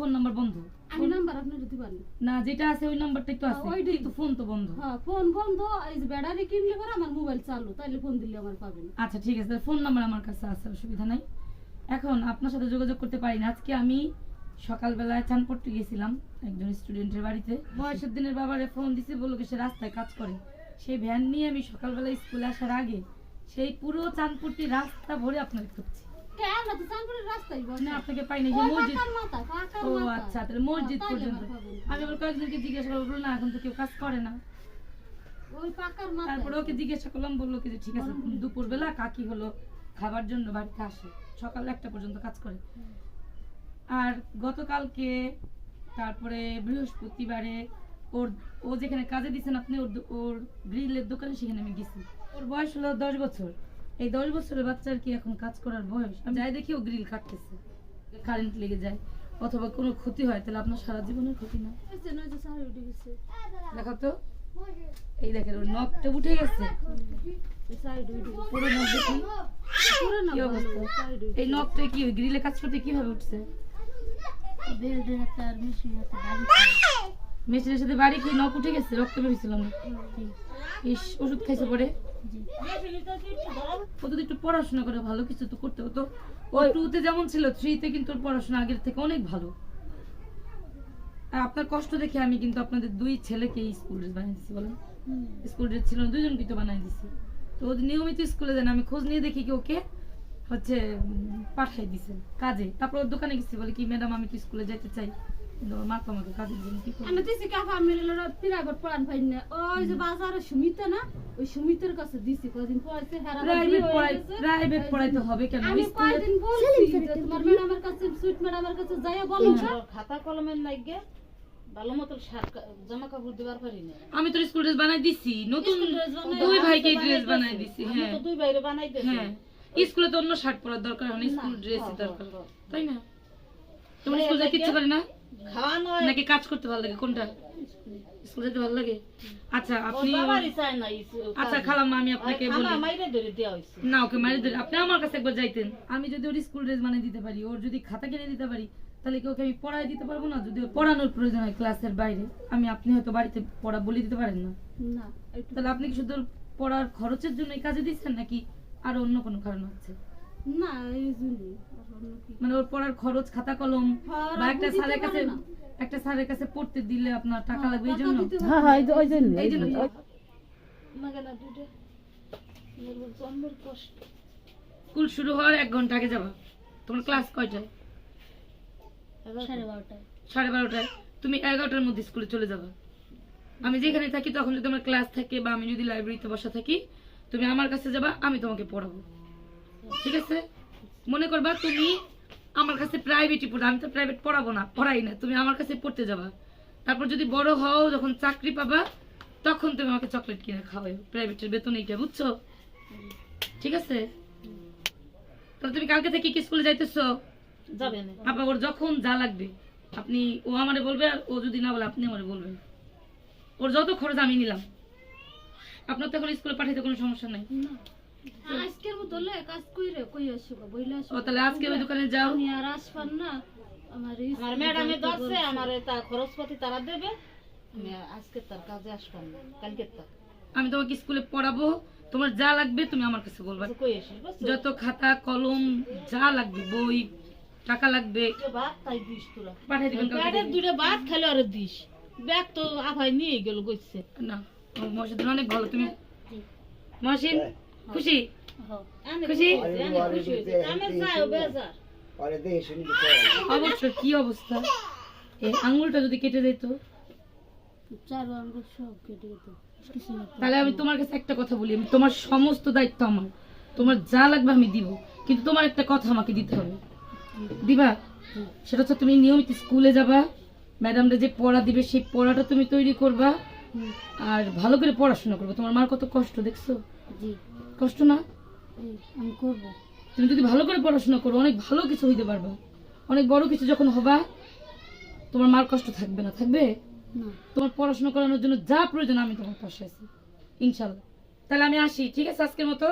Phone number বন্ধ। আমি number আপনার দিতে পারি? না যেটা আছে ওই নাম্বারটাই তো আছে হ্যাঁ, ওইটাই। কিন্তু ফোন তো বন্ধ। হ্যাঁ ফোন বন্ধ এই যে ব্যাটারি কিনলে পরে আমার মোবাইল চালু তাইলে ফোন দিলে আমার পাবেন। আচ্ছা ঠিক আছে ফোন নাম্বার আমার কাছে আছে অসুবিধা নাই। এখন আপনার সাথে যোগাযোগ করতে পারি না। আজকে আমি সকালবেলায় চান পড়তে গেছিলাম একজন স্টুডেন্টের বাড়িতে। বয়সের দিনের বাবারে ফোন দিছে বলল সে রাস্তায় কাজ করে। সেই ভ্যান নিয়ে আমি সকালবেলা স্কুলে আসার আগে সেই পুরো চাঁদপুরটি রাস্তা ভরে আপনাকে খুঁজছি। আপনাকে পাই মসজিদ। ও আচ্ছা তাহলে মসজিদ হ্যাঁ, পর্যন্ত। আমি আবার কয়েকজনকে জিজ্ঞাসা করব বলল, না এখন তো কেউ কাজ করে না। ওই পাকার মাথা তারপরে ওকে জিজ্ঞাসা করলাম বলল কি ঠিক আছে দুপুর বেলা কাকি হলো খাবার জন্য বাড়িতে আসে। সকাল একটা পর্যন্ত কাজ করে। আর গতকালকে তারপরে বৃহস্পতিবারে ওর ও যেখানে কাজে দিচ্ছেন আপনি ওর ওর গ্রিলের দোকানে সেখানে আমি গেছি। ওর বয়স হলো দশ বছর। এই দশ বছরের বাচ্চার কি এখন কাজ করার বয়স? আমি যাই দেখি ও গ্রিল কাটতেছে। কারেন্ট লেগে যায়। অথবা কোনো ক্ষতি হয়, তাহলে আপনার সারা জীবনের ক্ষতি না। দেখো তো। এই দেখেন, ওর নখটা উঠে গেছে। কি এই নখটা কি গ্রিলে কাজ করতে কীভাবে উঠছে? আর মেশিনের সাথে বাড়ি খেয়ে নখ উঠে গেছে রক্ত বেরিয়েছিল না ইস ওষুধ খাইছে পরে। ও যদি একটু পড়াশোনা করে ভালো কিছু তো করতে হতো। ও টুতে যেমন ছিল থ্রিতে কিন্তু পড়াশোনা আগের থেকে অনেক ভালো। আর আপনার কষ্ট দেখে আমি কিন্তু আপনাদের দুই ছেলেকে স্কুল ড্রেস বানিয়ে দিচ্ছি বলেন। স্কুল ড্রেস ছিল না, দুজনকে তো বানিয়ে দিছি। তো ও নিয়মিত স্কুলে যান আমি খোঁজ নিয়ে দেখি কি ওকে হচ্ছে পাঠাই দিছে কাজে। তারপর ওর দোকানে গেছি বলে কি ম্যাডাম আমি তো স্কুলে যেতে চাই? আমি দিছি কাফা মিলে প্রাইভেট পড়ান পাই না। ওই যে বাজারে সুমিতা না ওই সুমিতার কাছে দিছি কদিন পড়াইছে প্রাইভেট পড়াইতে হবে কেন? আমি কয়দিন বলছি তোমার ম্যাডামের কাছে সুইট ম্যাডামের কাছে যাইয়া বলো খাতা কলমের লাগে ভালো মতো জামা কাপড় দিবার পারি না। আমি তো স্কুল ড্রেস বানাই দিছি নতুন দুই ভাইকে ড্রেস বানাই বানাই দিছি হ্যাঁ। দুই বানাই দিছি। হ্যাঁ। স্কুলে তো অন্য শার্ট পরার দরকার হয় না স্কুল ড্রেস হ্যাঁ, দরকার। হ্যাঁ, তাই না? তোমার স্কুল ইচ্ছে করে না? নাকি কাজ করতে ভালো লাগে? কোনটা? স্কুল যেতে ভালো লাগে? আচ্ছা আপনি আচ্ছা আমি আপনাকে বলি। খালা মাইরে ধরে দেওয়া হয়েছে না ওকে মারি ধরে আপনি আমার কাছে একবার যাইতেন। আমি যদি ওর স্কুল ড্রেস বানিয়ে দিতে পারি ওর যদি খাতা কিনে দিতে পারি তাহলে কি ওকে আমি পড়াই দিতে পারব না? যদি পড়ানোর প্রয়োজন হয় ক্লাসের বাইরে আমি আপনি হয়তো বাড়িতে পড়া বলে দিতে পারেন না? তাহলে আপনি কি শুধু পড়ার খরচের জন্য এই কাজে দিচ্ছেন নাকি আর অন্য কোনো কারণ আছে না এই জন্যই মানে ওর পড়ার খরচ খাতা কলম হ্যাঁ, বা একটা স্যারের কাছে একটা স্যারের কাছে পড়তে দিলে আপনার টাকা লাগবে এই জন্য। হ্যাঁ হ্যাঁ ওই জন্য এই জন্য। স্কুল শুরু হওয়ার এক ঘণ্টা আগে যাবা। তোমার ক্লাস কয়টায়? সাড়ে বারোটায়। সাড়ে বারোটায়। তুমি এগারোটার মধ্যে স্কুলে চলে যাবে। আমি যেখানে থাকি তখন যদি আমার ক্লাস থাকে বা আমি যদি লাইব্রেরিতে বসা থাকি তুমি আমার কাছে যাবা আমি তোমাকে পড়াবো। ঠিক আছে? মনে করবা তুমি আমার কাছে প্রাইভেটই পড়ো আমি তো প্রাইভেট পড়াবো না পড়াই না তুমি আমার কাছে পড়তে যাবা। তারপর যদি বড় হও যখন চাকরি পাবা তখন তুমি আমাকে চকলেট কিনে খাওয়াই প্রাইভেটের বেতন এইটা বুঝছ? ঠিক আছে? তাহলে তুমি কালকে থেকে কি স্কুলে যাইতেছো? আপা ওর যখন যা লাগবে আপনি ও আমারে বলবে আর ও যদি না বলে আপনি আমারে বলবেন। ওর যত খরচ আমি নিলাম। আপনার তো এখন স্কুলে পাঠাইতে কোনো সমস্যা নাই? আজকের মতো কাজ কইরে কই আসব বইলে ও তাহলে আজকে ওই দোকানে যাও। আমি আর আসবান না আমার ম্যাডামে আমার তা খরচপাতি তারা দেবে আমি আজকে তার কাজে না কালকে তার। আমি তোমাকে স্কুলে পড়াবো তোমার যা লাগবে তুমি আমার কাছে বলবা। বুঝছ? যত খাতা কলম যা লাগবে বই টাকা লাগবে। দুটো ভাত তাই দিস তোরা। পাঠাই দিবেন কালকে ব্যাগের থেকে। দুটো ভাত খেলে আরে দিস। ব্যাগ তো আভাই নিয়ে গেল গইছে না ও অনেক ভালো তুমি মহসিন খুশি? খুশি? খুশি আমি খুশি অবশ্যই কি অবস্থা? এই আঙুলটা যদি কেটে যেত চার আঙ্গুল সব কেটে যেত কিছু না। তাহলে আমি তোমার কাছে একটা কথা বলি আমি তোমার সমস্ত দায়িত্ব আমার। তোমার যা লাগবে আমি দিব কিন্তু তোমার একটা কথা আমাকে দিতে হবে। দিবা? সেটা হচ্ছে তুমি নিয়মিত স্কুলে যাবা ম্যাডামরা যে পড়া দিবে সেই পড়াটা তুমি তৈরি করবা আর ভালো করে পড়াশোনা করবে। তোমার মার কত কষ্ট দেখছ? জি। কষ্ট না? আমি করব। তুমি যদি ভালো করে পড়াশোনা করো অনেক ভালো কিছু হইতে পারবা। অনেক বড় কিছু যখন হবা তোমার মার কষ্ট থাকবে না থাকবে? তোমার পড়াশোনা করানোর জন্য যা প্রয়োজন আমি তোমার পাশে আছি। ইনশাল্লাহ তাহলে আমি আসি ঠিক আছে আজকের মতো?